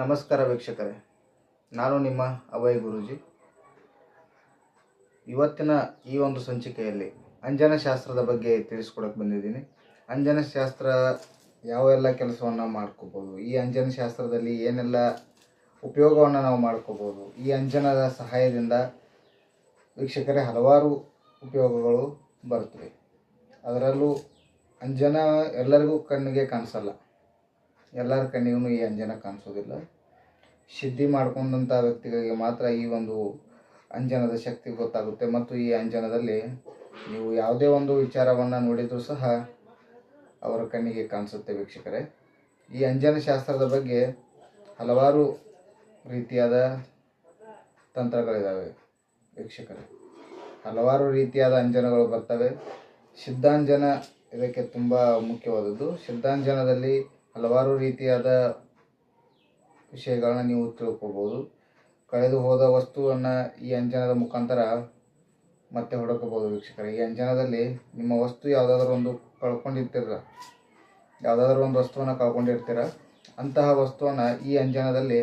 ನಮಸ್ಕಾರ ವೀಕ್ಷಕರೇ. ನಾನು ನಿಮ್ಮ ಅಭಯ್ ಗುರೂಜಿ. ಇವತ್ತಿನ ಈ ಒಂದು ಸಂಚಿಕೆಯಲ್ಲಿ ಅಂಜನ ಶಾಸ್ತ್ರದ ಬಗ್ಗೆ ತಿಳಿಸ್ಕೊಡಕ್ಕೆ ಬಂದಿದ್ದೀನಿ. ಅಂಜನ ಶಾಸ್ತ್ರ ಯಾವೆಲ್ಲ ಕೆಲಸವನ್ನು ಮಾಡ್ಕೋಬೋದು, ಈ ಅಂಜನ ಶಾಸ್ತ್ರದಲ್ಲಿ ಏನೆಲ್ಲ ಉಪಯೋಗವನ್ನು ನಾವು ಮಾಡ್ಕೋಬೋದು, ಈ ಅಂಜನದ ಸಹಾಯದಿಂದ ವೀಕ್ಷಕರೇ ಹಲವಾರು ಉಪಯೋಗಗಳು ಬರ್ತವೆ ಅದರಲ್ಲೂ ಅಂಜನ ಎಲ್ಲರಿಗೂ ಕಣ್ಣಿಗೆ ಕಾಣಿಸಲ್ಲ. ಎಲ್ಲರ ಕಣ್ಣಿಗೂ ಈ ಅಂಜನ ಕಾಣಿಸೋದಿಲ್ಲ. ಸಿದ್ಧಿ ಮಾಡ್ಕೊಂಡಂಥ ವ್ಯಕ್ತಿಗಳಿಗೆ ಮಾತ್ರ ಈ ಒಂದು ಅಂಜನದ ಶಕ್ತಿ ಗೊತ್ತಾಗುತ್ತೆ. ಮತ್ತು ಈ ಅಂಜನದಲ್ಲಿ ನೀವು ಯಾವುದೇ ಒಂದು ವಿಚಾರವನ್ನು ನೋಡಿದರೂ ಸಹ ಅವರ ಕಣ್ಣಿಗೆ ಕಾಣಿಸುತ್ತೆ ವೀಕ್ಷಕರೇ. ಈ ಅಂಜನ ಶಾಸ್ತ್ರದ ಬಗ್ಗೆ ಹಲವಾರು ರೀತಿಯಾದ ತಂತ್ರಗಳಿದ್ದಾವೆ ವೀಕ್ಷಕರೇ. ಹಲವಾರು ರೀತಿಯಾದ ಅಂಜನಗಳು ಬರ್ತವೆ. ಸಿದ್ಧಾಂಜನ ಇದಕ್ಕೆ ತುಂಬ ಮುಖ್ಯವಾದದ್ದು. ಸಿದ್ಧಾಂಜನದಲ್ಲಿ ಹಲವಾರು ರೀತಿಯಾದ ವಿಷಯಗಳನ್ನ ನೀವು ತಿಳ್ಕೊಬೋದು. ಕಳೆದು ಹೋದ ವಸ್ತುವನ್ನು ಈ ಅಂಜನದ ಮುಖಾಂತರ ಮತ್ತೆ ಹುಡುಕಬಹುದು ವೀಕ್ಷಕರೇ. ಈ ಅಂಜನದಲ್ಲಿ ನಿಮ್ಮ ವಸ್ತು ಯಾವುದಾದ್ರೂ ಒಂದು ಕಳ್ಕೊಂಡಿರ್ತೀರ? ಯಾವುದಾದ್ರೂ ಒಂದು ವಸ್ತುವನ್ನು ಕಳ್ಕೊಂಡಿರ್ತೀರ? ಅಂತಹ ವಸ್ತುವನ್ನು ಈ ಅಂಜನದಲ್ಲಿ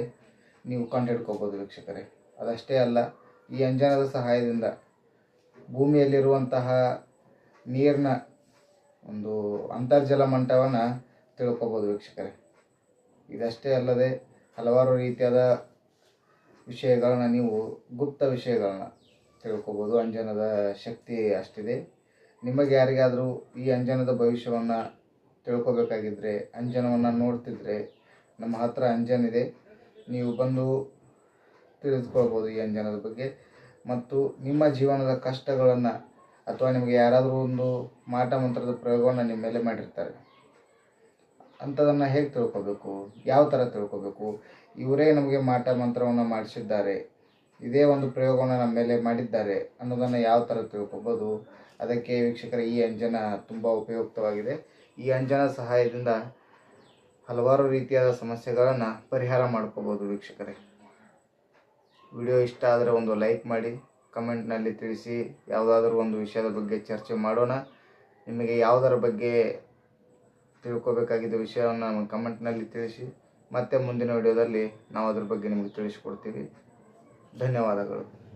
ನೀವು ಕಂಡುಹಿಡ್ಕೋಬೋದು ವೀಕ್ಷಕರೇ. ಅದಷ್ಟೇ ಅಲ್ಲ, ಈ ಅಂಜನದ ಸಹಾಯದಿಂದ ಭೂಮಿಯಲ್ಲಿರುವಂತಹ ನೀರಿನ ಒಂದು ಅಂತರ್ಜಲ ಮಟ್ಟವನ್ನು ತಿಳ್ಕೊಬೋದು ವೀಕ್ಷಕರೇ. ಇದಷ್ಟೇ ಅಲ್ಲದೆ ಹಲವಾರು ರೀತಿಯಾದ ವಿಷಯಗಳನ್ನ ನೀವು ಗುಪ್ತ ವಿಷಯಗಳನ್ನ ತಿಳ್ಕೊಬೋದು. ಅಂಜನದ ಶಕ್ತಿ ಅಷ್ಟಿದೆ. ನಿಮಗೆ ಯಾರಿಗಾದರೂ ಈ ಅಂಜನದ ಭವಿಷ್ಯವನ್ನು ತಿಳ್ಕೊಬೇಕಾಗಿದ್ದರೆ ಅಂಜನವನ್ನು ನೋಡ್ತಿದ್ರೆ ನಮ್ಮ ಹತ್ರ ಅಂಜನ್ ಇದೆ. ನೀವು ಬಂದು ತಿಳಿದುಕೊಳ್ಬೋದು ಈ ಅಂಜನದ ಬಗ್ಗೆ. ಮತ್ತು ನಿಮ್ಮ ಜೀವನದ ಕಷ್ಟಗಳನ್ನು ಅಥವಾ ನಿಮಗೆ ಯಾರಾದರೂ ಒಂದು ಮಾಟ ಮಂತ್ರದ ಪ್ರಯೋಗವನ್ನು ನಿಮ್ಮ ಮೇಲೆ ಮಾಡಿರ್ತಾರೆ. ಅಂಥದನ್ನು ಹೇಗೆ ತಿಳ್ಕೊಬೇಕು? ಯಾವ ಥರ ತಿಳ್ಕೊಬೇಕು? ಇವರೇ ನಮಗೆ ಮಾಟ ಮಂತ್ರವನ್ನು ಮಾಡಿಸಿದ್ದಾರೆ. ಇದೇ ಒಂದು ಪ್ರಯೋಗವನ್ನು ನಮ್ಮ ಮೇಲೆ ಮಾಡಿದ್ದಾರೆ ಅನ್ನೋದನ್ನು ಯಾವ ಥರ ತಿಳ್ಕೊಬೋದು? ಅದಕ್ಕೆ ವೀಕ್ಷಕರ, ಈ ಅಂಜನ ತುಂಬ ಉಪಯುಕ್ತವಾಗಿದೆ. ಈ ಅಂಜನ ಸಹಾಯದಿಂದ ಹಲವಾರು ರೀತಿಯಾದ ಸಮಸ್ಯೆಗಳನ್ನು ಪರಿಹಾರ ಮಾಡ್ಕೋಬೋದು ವೀಕ್ಷಕರೇ. ವಿಡಿಯೋ ಇಷ್ಟ ಆದರೆ ಒಂದು ಲೈಕ್ ಮಾಡಿ, ಕಮೆಂಟ್ನಲ್ಲಿ ತಿಳಿಸಿ, ಯಾವುದಾದ್ರೂ ಒಂದು ವಿಷಯದ ಬಗ್ಗೆ ಚರ್ಚೆ ಮಾಡೋಣ. ನಿಮಗೆ ಯಾವುದರ ಬಗ್ಗೆ ತಿಳ್ಕೊಬೇಕಾಗಿದ್ದ ವಿಷಯವನ್ನು ನಮಗೆ ಕಮೆಂಟ್ನಲ್ಲಿ ತಿಳಿಸಿ ಮತ್ತೆ ಮುಂದಿನ ವಿಡಿಯೋದಲ್ಲಿ ನಾವು ಅದ್ರ ಬಗ್ಗೆ ನಿಮಗೆ ತಿಳಿಸಿಕೊಡ್ತೀವಿ. ಧನ್ಯವಾದಗಳು.